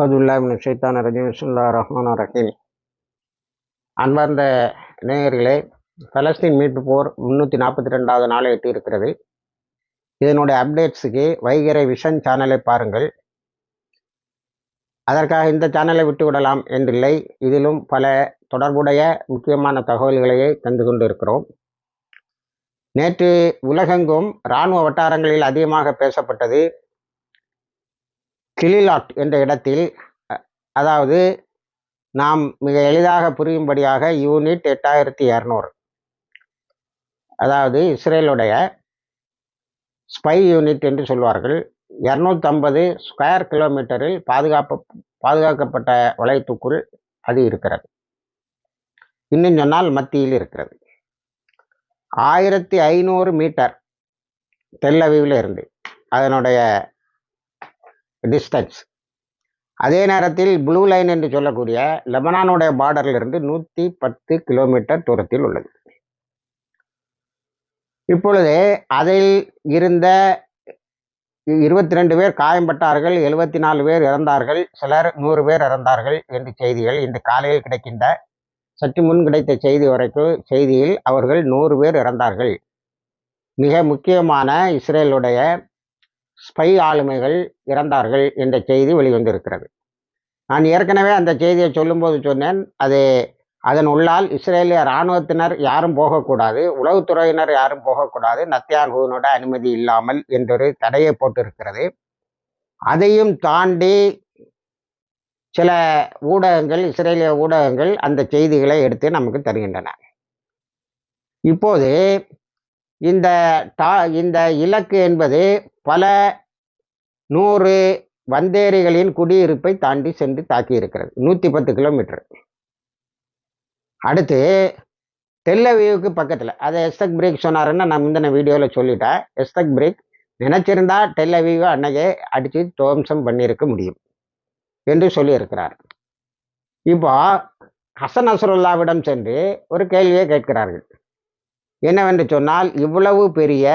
அதுல்லாமின் சைத்தான ரஜீம். சுல்லா ரஹ்மான் ரஹீம். அன்பார்ந்த நேயர்களே பலஸ்தீன் மீட்பு போர் முன்னூற்றி நாற்பத்தி ரெண்டாவது நாளை எட்டி இருக்கிறது இதனுடைய அப்டேட்ஸுக்கு வைகரை விஷன் சேனலை பாருங்கள். அதற்காக இந்த சேனலை விட்டு விடலாம் என்றில்லை. இதிலும் பல தொடர்புடைய முக்கியமான தகவல்களையே தந்து கொண்டு இருக்கிறோம் நேற்று உலகெங்கும் இராணுவ வட்டாரங்களில் அதிகமாக பேசப்பட்டது கிளிலாட் என்ற இடத்தில் அதாவது நாம் மிக எளிதாக புரியும்படியாக யூனிட் எட்டாயிரத்தி இரநூறு அதாவது இஸ்ரேலுடைய ஸ்பை யூனிட் என்று சொல்வார்கள். இரநூத்தம்பது ஸ்கொயர் கிலோமீட்டரில் பாதுகாப்பு பாதுகாக்கப்பட்ட வளையத்துக்குள் அது இருக்கிறது. இன்னும் சொன்னால் மத்தியில் இருக்கிறது. ஆயிரத்தி ஐநூறு மீட்டர் தெல்லவிவில் இருந்து அதனுடைய டிஸ்டன்ஸ் அதே நேரத்தில் ப்ளூ லைன் என்று சொல்லக்கூடிய லெபனானுடைய பார்டரிலிருந்து நூற்றி பத்து கிலோமீட்டர் தூரத்தில் உள்ளது. இப்பொழுது அதில் இருந்த இருபத்தி ரெண்டு பேர் காயம்பட்டார்கள் எழுபத்தி நாலு பேர் இறந்தார்கள் சிலர் நூறு பேர் இறந்தார்கள் என்று செய்திகள் இன்று காலையில் கிடைக்கின்ற சற்று முன் கிடைத்த செய்தி வரைக்கும் செய்தியில் அவர்கள் நூறு பேர் இறந்தார்கள். மிக முக்கியமான இஸ்ரேலுடைய ஸ்பை ஆளுமைகள் இறந்தார்கள் என்ற செய்தி வெளிவந்திருக்கிறது. நான் ஏற்கனவே அந்த செய்தியை சொல்லும்போது சொன்னேன் அது அதன் உள்ளால் இஸ்ரேலிய இராணுவத்தினர் யாரும் போகக்கூடாது உளவுத்துறையினர் யாரும் போகக்கூடாது நத்தியான்குவினோட அனுமதி இல்லாமல் என்றொரு தடையை போட்டிருக்கிறது. அதையும் தாண்டி சில ஊடகங்கள் இஸ்ரேலிய ஊடகங்கள் அந்த செய்திகளை எடுத்து நமக்கு தருகின்றன. இப்போது இந்த டா இந்த இலக்கு என்பது பல நூறு வந்தேரிகளின் குடியிருப்பை தாண்டி சென்று தாக்கி இருக்கிறது நூற்றி பத்து கிலோமீட்டர். அடுத்து டெல்லவியூக்கு பக்கத்தில் அதை எஸ்தக் பிரேக் சொன்னாருன்னு நான் முந்தின வீடியோவில் சொல்லிட்டேன் எஸ்தக் பிரேக் நினச்சிருந்தா டெல்லவியூவை அன்னைக்கே அடித்து துவம்சம் பண்ணியிருக்க முடியும் என்று சொல்லியிருக்கிறார். இப்போ ஹசன் அசருல்லாவிடம் சென்று ஒரு கேள்வியை கேட்கிறார்கள். என்னவென்று சொன்னால் இவ்வளவு பெரிய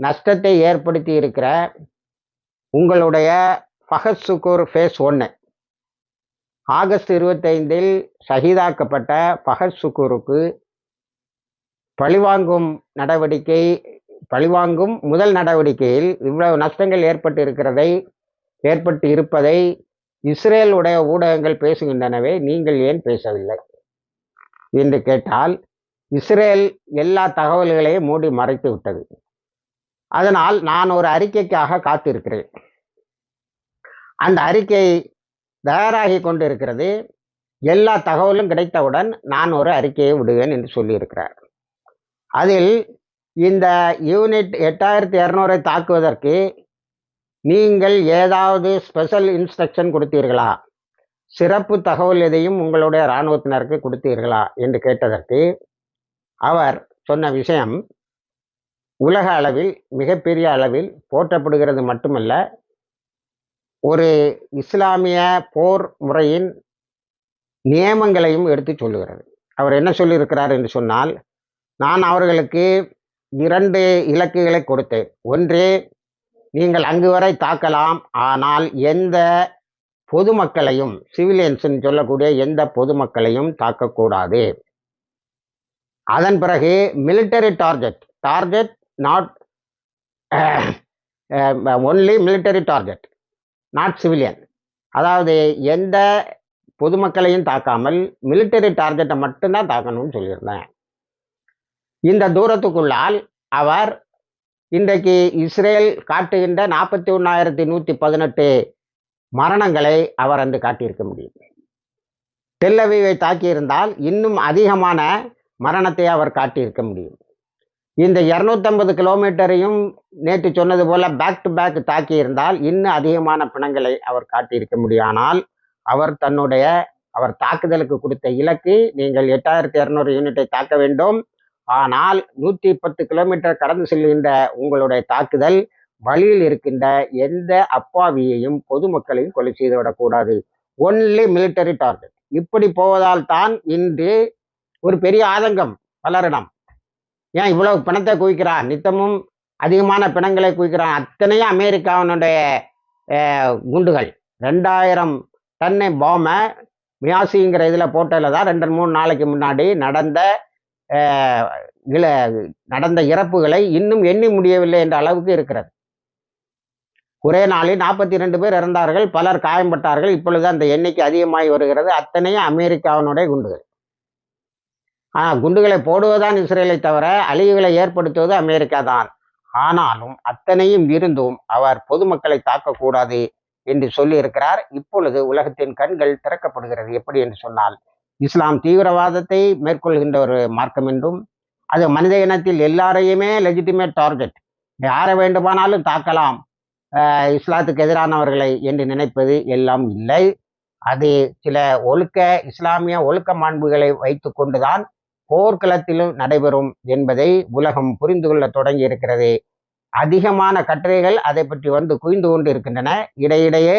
நஷ்டத்தை ஏற்படுத்தி இருக்கிற உங்களுடைய ஃபஹத் சுக்கூர் ஃபேஸ் ஒன்று ஆகஸ்ட் இருபத்தைந்தில் ஷஹீதாக்கப்பட்ட ஃபஹத் சுக்கூருக்கு பழிவாங்கும் நடவடிக்கை பழிவாங்கும் முதல் நடவடிக்கையில் இவ்வளவு நஷ்டங்கள் ஏற்பட்டு இருக்கிறதை ஏற்பட்டு இருப்பதை இஸ்ரேலுடைய ஊடகங்கள் பேசுகின்றனவே நீங்கள் ஏன் பேசவில்லை? என்று கேட்டால் இஸ்ரேல் எல்லா தகவல்களையும் மூடி மறைத்து விட்டது. அதனால் நான் ஒரு அறிக்கைக்காக காத்திருக்கிறேன். அந்த அறிக்கை தயாராகி கொண்டு இருக்கிறது எல்லா தகவலும் கிடைத்தவுடன் நான் ஒரு அறிக்கையை விடுவேன் என்று சொல்லியிருக்கிறார். அதில் இந்த யூனிட் எட்டாயிரத்தி இரநூறை தாக்குவதற்கு நீங்கள் ஏதாவது ஸ்பெஷல் இன்ஸ்ட்ரக்ஷன் கொடுத்தீர்களா? சிறப்பு தகவல் எதையும் உங்களுடைய இராணுவத்தினருக்கு கொடுத்தீர்களா? என்று கேட்டதற்கு அவர் சொன்ன விஷயம் உலக அளவில் மிகப்பெரிய அளவில் போற்றப்படுகிறது மட்டுமல்ல ஒரு இஸ்லாமிய போர் முறையின் நியமங்களையும் எடுத்து சொல்லுகிறது. அவர் என்ன சொல்லியிருக்கிறார் என்று சொன்னால் நான் அவர்களுக்கு இரண்டு இலக்குகளை கொடுத்தேன். ஒன்று நீங்கள் அங்கு வரை தாக்கலாம் ஆனால் எந்த பொதுமக்களையும் சிவிலியன்ஸ்ன்னு சொல்லக்கூடிய எந்த பொதுமக்களையும் தாக்கக்கூடாது. அதன் பிறகு military target target not only military target not civilian அதாவது எந்த பொதுமக்களையும் தாக்காமல் மிலிட்டரி டார்கெட்டை மட்டும்தான் தாக்கணும்னு சொல்லியிருந்தேன். இந்த தூரத்துக்குள்ளால் அவர் இன்றைக்கு இஸ்ரேல் காட்டுகின்ற நாற்பத்தி ஒன்றாயிரத்தி நூற்றி பதினெட்டு மரணங்களை அவர் அன்று காட்டியிருக்க முடியும். டெல்லவிவை தாக்கியிருந்தால் இன்னும் அதிகமான மரணத்தை அவர் காட்டியிருக்க முடியும். இந்த இரநூத்தம்பது கிலோமீட்டரையும் நேற்று சொன்னது போல பேக் டு பேக் தாக்கியிருந்தால் இன்னும் அதிகமான பிணங்களை அவர் காட்டியிருக்க முடியானால் அவர் தன்னுடைய அவர் தாக்குதலுக்கு கொடுத்த இலக்கு நீங்கள் எட்டாயிரத்தி இரநூறு யூனிட்டை தாக்க வேண்டும். ஆனால் நூற்றி பத்து கிலோமீட்டர் கடந்து செல்கின்ற உங்களுடைய தாக்குதல் வழியில் இருக்கின்ற எந்த அப்பாவியையும் பொதுமக்களையும் கொலை செய்து விடக்கூடாது ஒன்லி மிலிட்டரி டார்கெட் இப்படி போவதால் தான் இன்று ஒரு பெரிய ஆதங்கம் பலரிடம் ஏன் இவ்வளவு பணத்தை குவிக்கிறான்? நித்தமும் அதிகமான பிணங்களை குவிக்கிறான். அத்தனையும் அமெரிக்காவினுடைய குண்டுகள். ரெண்டாயிரம் டன்னை பாமை மியாசிங்கிற இதில் போட்டதில் தான் ரெண்டு மூணு நாளைக்கு முன்னாடி நடந்த இல நடந்த இறப்புகளை இன்னும் எண்ணி முடியவில்லை என்ற அளவுக்கு இருக்கிறது. ஒரே நாளில் நாற்பத்தி ரெண்டு பேர் இறந்தார்கள். பலர் காயம்பட்டார்கள். இப்பொழுது அந்த எண்ணிக்கை அதிகமாகி வருகிறது. அத்தனையும் அமெரிக்காவினுடைய குண்டுகள். ஆனால் குண்டுகளை போடுவதுதான் இஸ்ரேலை தவிர அழிவுகளை ஏற்படுத்துவது அமெரிக்கா தான். ஆனாலும் அத்தனையும் இருந்தும் அவர் பொதுமக்களை தாக்கக்கூடாது என்று சொல்லியிருக்கிறார். இப்பொழுது உலகத்தின் கண்கள் திறக்கப்படுகிறது எப்படி என்று சொன்னால் இஸ்லாம் தீவிரவாதத்தை மேற்கொள்கின்ற ஒரு மார்க்கம் என்றும் அது மனித இனத்தில் எல்லாரையுமே லெஜிட்டிமேட் டார்கெட் யாரை வேண்டுமானாலும் தாக்கலாம். இஸ்லாத்துக்கு எதிரானவர்களை என்று நினைப்பது எல்லாம் இல்லை. அது சில ஒழுக்க இஸ்லாமிய ஒழுக்க மாண்புகளை வைத்து கொண்டுதான் போர்க்களத்திலும் நடைபெறும் என்பதை உலகம் புரிந்து கொள்ள தொடங்கி இருக்கிறது. அதிகமான கட்டுரைகள் அதை பற்றி வந்து குவிந்து கொண்டு இருக்கின்றன இடையிடையே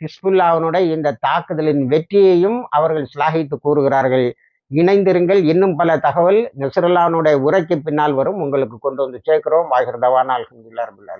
ஹிஸ்புல்லாவினுடைய இந்த தாக்குதலின் வெற்றியையும் அவர்கள் சிலாகித்து கூறுகிறார்கள். இணைந்திருங்கள். இன்னும் பல தகவல் நெசுரல்லாவினுடைய உரைக்கு பின்னால் வரும். உங்களுக்கு கொண்டு வந்து சேர்க்கிறோம். வாகிருதவான அல்ஹம்துலில்லாஹ் ரபில்